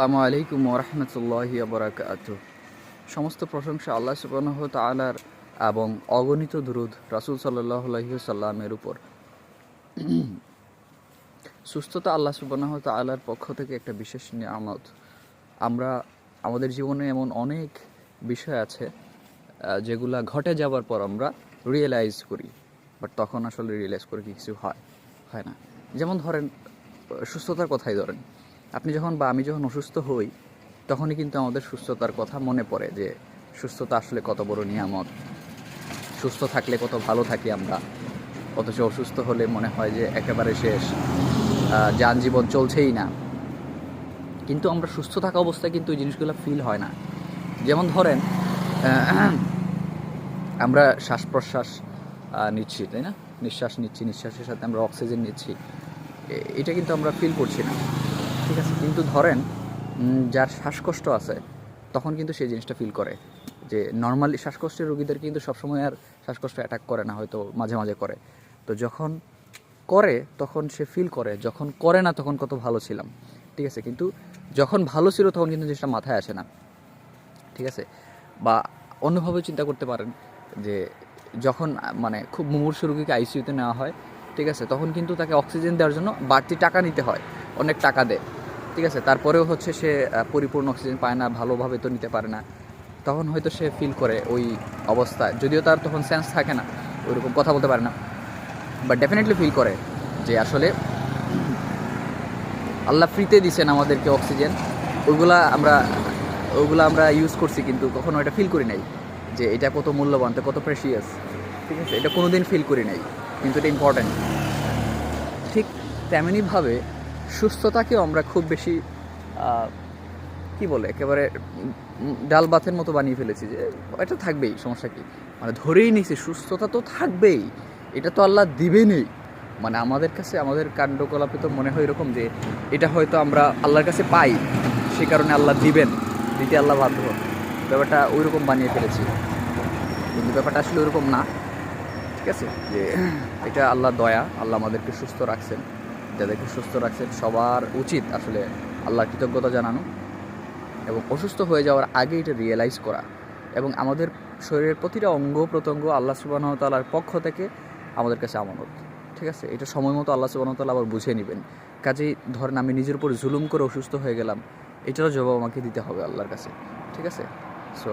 আসসালামু আলাইকুম ওরহমতুল্লাহি আবরাকাত সমস্ত প্রশংসা আল্লাহ সুবাহ তালার এবং অগণিত দুরুদ রাসুল সাল্লাহ সাল্লামের উপর। সুস্থতা আল্লাহ সুবাহ তালার পক্ষ থেকে একটা বিশেষ নিয়ামত। আমরা, আমাদের জীবনে এমন অনেক বিষয় আছে যেগুলা ঘটে যাবার পর আমরা রিয়েলাইজ করি বাট তখন আসলে রিয়েলাইজ করে কিছু হয় হয় না। যেমন ধরেন, সুস্থতার কথাই ধরেন আপনি যখন বা আমি যখন অসুস্থ হই, তখনই কিন্তু আমাদের সুস্থতার কথা মনে পড়ে যে, সুস্থতা আসলে কত বড় নিয়ামত। সুস্থ থাকলে কত ভালো থাকি আমরা। অথচ অসুস্থ হলে মনে হয় যে, একেবারে শেষ। যান জীবন চলছেই না। কিন্তু আমরা সুস্থ থাকা অবস্থায় কিন্তু ওই জিনিসগুলো ফিল হয় না। যেমন ধরেন আমরা শ্বাস প্রশ্বাস নিচ্ছি, তাই না? নিঃশ্বাস নিচ্ছি, নিঃশ্বাসের সাথে আমরা অক্সিজেন নিচ্ছি। এটা কিন্তু আমরা ফিল করছি না। ঠিক আছে, কিন্তু ধরেন যার শ্বাসকষ্ট আছে, তখন কিন্তু সেই জিনিসটা ফিল করে। যে নর্মালি শ্বাসকষ্টের রোগীদের কিন্তু সবসময় আর শ্বাসকষ্ট অ্যাটাক করে না, হয়তো মাঝে মাঝে করে। তো যখন করে, তখন সে ফিল করে, যখন করে না, তখন কত ভালো ছিলাম। ঠিক আছে, কিন্তু যখন ভালো ছিল, তখন কিন্তু জিনিসটা মাথায় আসে না। ঠিক আছে? বা অন্যভাবে চিন্তা করতে পারেন, যে যখন মানে খুব মুমূর্ষু রোগীকে আইসিইউতে নেওয়া হয়, ঠিক আছে, তখন কিন্তু তাকে অক্সিজেন দেওয়ার জন্য বাড়তি টাকা নিতে হয়। অনেক টাকা দেয়। ঠিক আছে, তারপরেও হচ্ছে সে পরিপূর্ণ অক্সিজেন পায় না, ভালোভাবে তো নিতে পারে না। তখন হয়তো সে ফিল করে ওই অবস্থায়। যদিও তার তখন সেন্স থাকে না, ওইরকম কথা বলতে পারে না। বাট ডেফিনেটলি ফিল করে যে আসলে আল্লাহ ফ্রিতে দিছেন আমাদেরকে অক্সিজেন ওইগুলা আমরা, ওইগুলো আমরা ইউজ করছি কিন্তু কখনো এটা ফিল করি নাই যে এটা কত মূল্যবান তো কত প্রেশিয়াস ঠিক আছে, এটা কোনো দিন ফিল করি নাই, কিন্তু এটা ইম্পর্ট্যান্ট ঠিক তেমনইভাবে সুস্থতাকেও আমরা খুব বেশি কি বলে, একেবারে ডাল ভাতের মতো বানিয়ে ফেলেছি যে এটা থাকবেই, সমস্যা কি? মানে ধরেই নিছি সুস্থতা তো থাকবেই, এটা তো আল্লাহ দিবেনই। মানে আমাদের কাছে, আমাদের কাণ্ডকলাপে তো মনে হয় এরকম যে এটা হয়তো আমরা আল্লাহর কাছে পাই, সে কারণে আল্লাহ দিবেন, দিতে আল্লাহ বাধ্য। ব্যাপারটা ওই রকম বানিয়ে ফেলেছি। কিন্তু ব্যাপারটা আসলে ওইরকম না, ঠিক আছে? যে এটা আল্লাহ দয়া, আল্লাহ আমাদেরকে সুস্থ রাখছেন। যাদেরকে সুস্থ রাখছেন সবার উচিত আসলে আল্লাহর কৃতজ্ঞতা জানানো এবং অসুস্থ হয়ে যাওয়ার আগে এটা রিয়েলাইজ করা এবং আমাদের শরীরের প্রতিটা অঙ্গ প্রত্যঙ্গ আল্লাহ সুবাহ তাল্লার পক্ষ থেকে আমাদের কাছে আমানত। ঠিক আছে? এটা সময় মতো আল্লাহ সুবাহ তাল্লাহ আবার বুঝে নেবেন। কাজেই ধরেন আমি নিজের উপর জুলুম করে অসুস্থ হয়ে গেলাম, এটারও জবাব আমাকে দিতে হবে আল্লাহর কাছে। ঠিক আছে? সো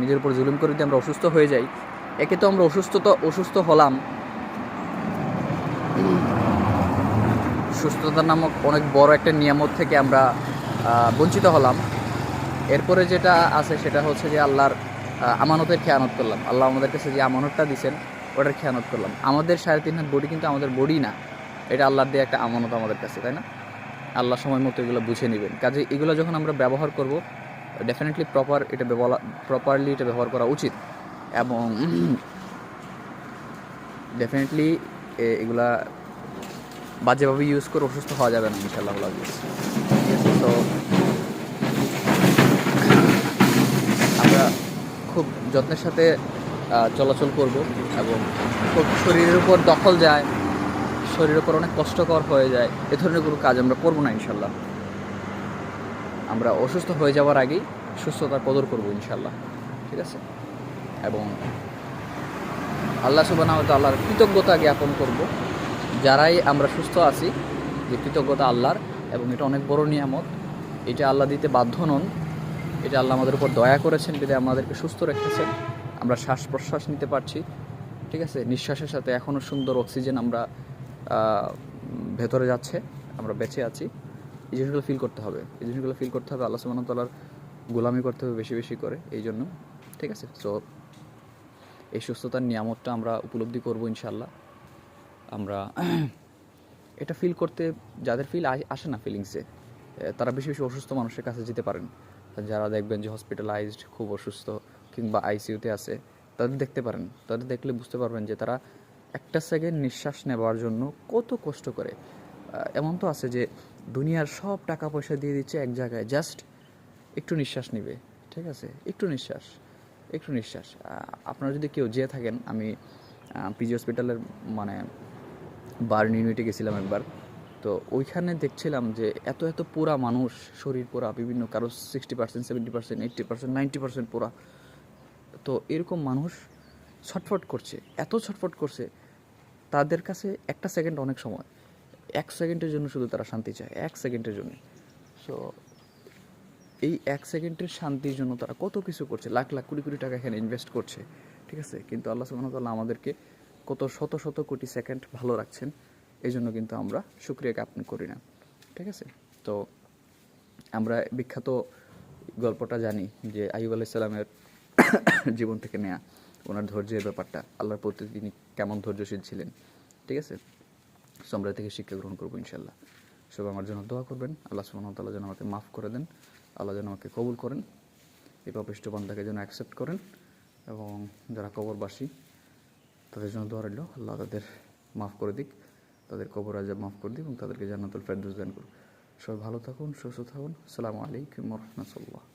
নিজের উপর জুলুম করে যদি আমরা অসুস্থ হয়ে যাই, একে তো আমরা অসুস্থ তো অসুস্থ হলাম সুস্থতা নামক অনেক বড় একটা নিয়ামত থেকে আমরা বঞ্চিত হলাম। এরপরে যেটা আছে সেটা হচ্ছে যে আল্লাহর আমানতের খেয়ানত করলাম। আল্লাহ আমাদের কাছে যে আমানতটা দিছেন, ওটার খেয়ানত করলাম। আমাদের সাড়ে তিন হাত বডি কিন্তু আমাদের বডি না। এটা আল্লাহর দিয়ে একটা আমানত আমাদের কাছে, তাই না? আল্লাহ সময় মতো এগুলো বুঝে নেবেন। কাজে এগুলো যখন আমরা ব্যবহার করব ডেফিনেটলি প্রপার এটা প্রপারলি এটা ব্যবহার করা উচিত। এবং ডেফিনেটলি এগুলা বাজেভাবে ইউজ করে, অসুস্থ হওয়া যাবে না ইনশাল্লাহ ঠিক আছে, তো আমরা খুব যত্নের সাথে চলাচল করব এবং খুব শরীরের উপর দখল যায়, শরীরের উপর অনেক কষ্টকর হয়ে যায়, এ ধরনের কোনো কাজ আমরা করব না ইনশাল্লাহ আমরা অসুস্থ হয়ে যাওয়ার আগেই সুস্থতার কদর করব ইনশাল্লাহ ঠিক আছে? এবং আল্লাহ সুবাহ আল্লাহর কৃতজ্ঞতা জ্ঞাপন করব। যারাই আমরা সুস্থ আছি, যে কৃতজ্ঞতা আল্লাহর, এবং এটা অনেক বড় নিয়ামত। এটা আল্লাহ দিতে বাধ্য নন। এটা আল্লাহ আমাদের উপর দয়া করেছেন বিদে আমাদেরকে সুস্থ রেখেছেন। আমরা শ্বাস প্রশ্বাস নিতে পারছি, ঠিক আছে? নিঃশ্বাসের সাথে এখনও সুন্দর অক্সিজেন আমরা ভেতরে যাচ্ছে, আমরা বেঁচে আছি। এই জিনিসগুলো ফিল করতে হবে। এই জিনিসগুলো ফিল করতে হবে, আল্লাহ সুবাহতাল্লার গোলামি করতে হবে বেশি বেশি করে, এই জন্য, ঠিক আছে? সো এই সুস্থতার নিয়ামতটা আমরা উপলব্ধি করব ইনশাল্লাহ আমরা এটা ফিল করতে, যাদের ফিল আসে না ফিলিংসে তারা বেশি বেশি অসুস্থ মানুষের কাছে যেতে পারেন। যারা দেখবেন যে হসপিটালাইজড খুব অসুস্থ কিংবা আইসিইউতে আছে, তাদের দেখতে পারেন। তাদের দেখলে বুঝতে পারবেন যে তারা একটা সেকেন্ড নিঃশ্বাস নেবার জন্য কত কষ্ট করে। এমন তো আছে যে দুনিয়ার সব টাকা পয়সা দিয়ে দিচ্ছে এক জায়গায় জাস্ট একটু নিঃশ্বাস নিবে, ঠিক আছে? একটু নিঃশ্বাস একটু নিঃশ্বাস। আপনারা যদি কেউ যেয়ে থাকেন, আমি পিজি হসপিটালের মানে বার্ন ইউনিটে গেছিলাম একবার। তো ওইখানে দেখছিলাম যে এত এত পোড়া মানুষ, শরীর পোড়া, বিভিন্ন কারও sixty percent seventy percent eighty percent ninety percent পোড়া। তো এরকম মানুষ ছটফট করছে, এত ছটফট করছে, তাদের কাছে একটা সেকেন্ড অনেক সময়। এক সেকেন্ডের জন্য শুধু তারা শান্তি চায়, এক সেকেন্ডের জন্য। সো এই এক সেকেন্ডের শান্তির জন্য তারা কত কিছু করছে, লাখ লাখ কোটি কোটি টাকা এখানে ইনভেস্ট করছে, ঠিক আছে? কিন্তু আল্লাহ ওয়া আমাদেরকে কত শত শত কোটি সেকেন্ড ভালো রাখছেন এই জন্য কিন্তু আমরা শুক্রিয়া জ্ঞাপন করি না। ঠিক আছে? তো আমরা বিখ্যাত গল্পটা জানি যে আইব আলাইসাল্লামের জীবন থেকে নেয়া, ওনার ধৈর্যের ব্যাপারটা, আল্লাহর প্রতি তিনি কেমন ধৈর্যশীল ছিলেন। ঠিক আছে? সো আমরা থেকে শিক্ষা গ্রহণ করব ইনশাল্লাহ সব আমার জন্য দোয়া করবেন। আল্লাহ ওয়া যেন আমাকে মাফ করে দেন। আল্লাহ যেন আমাকে কবুল করেন। এই পাপিষ্ট বান্দাকে যেন অ্যাকসেপ্ট করেন এবং যারা কবরবাসী তাদের জন্য দোয়া রইল। আল্লাহ তাদের মাফ করে দিক, তাদের কবর আজাব মাফ করে দিক এবং তাদেরকে জান্নাতুল ফেরদৌস দান করুক। সবাই ভালো থাকুন, সুস্থ থাকুন। আসসালামু আলাইকুম রহমতুল্লাহ।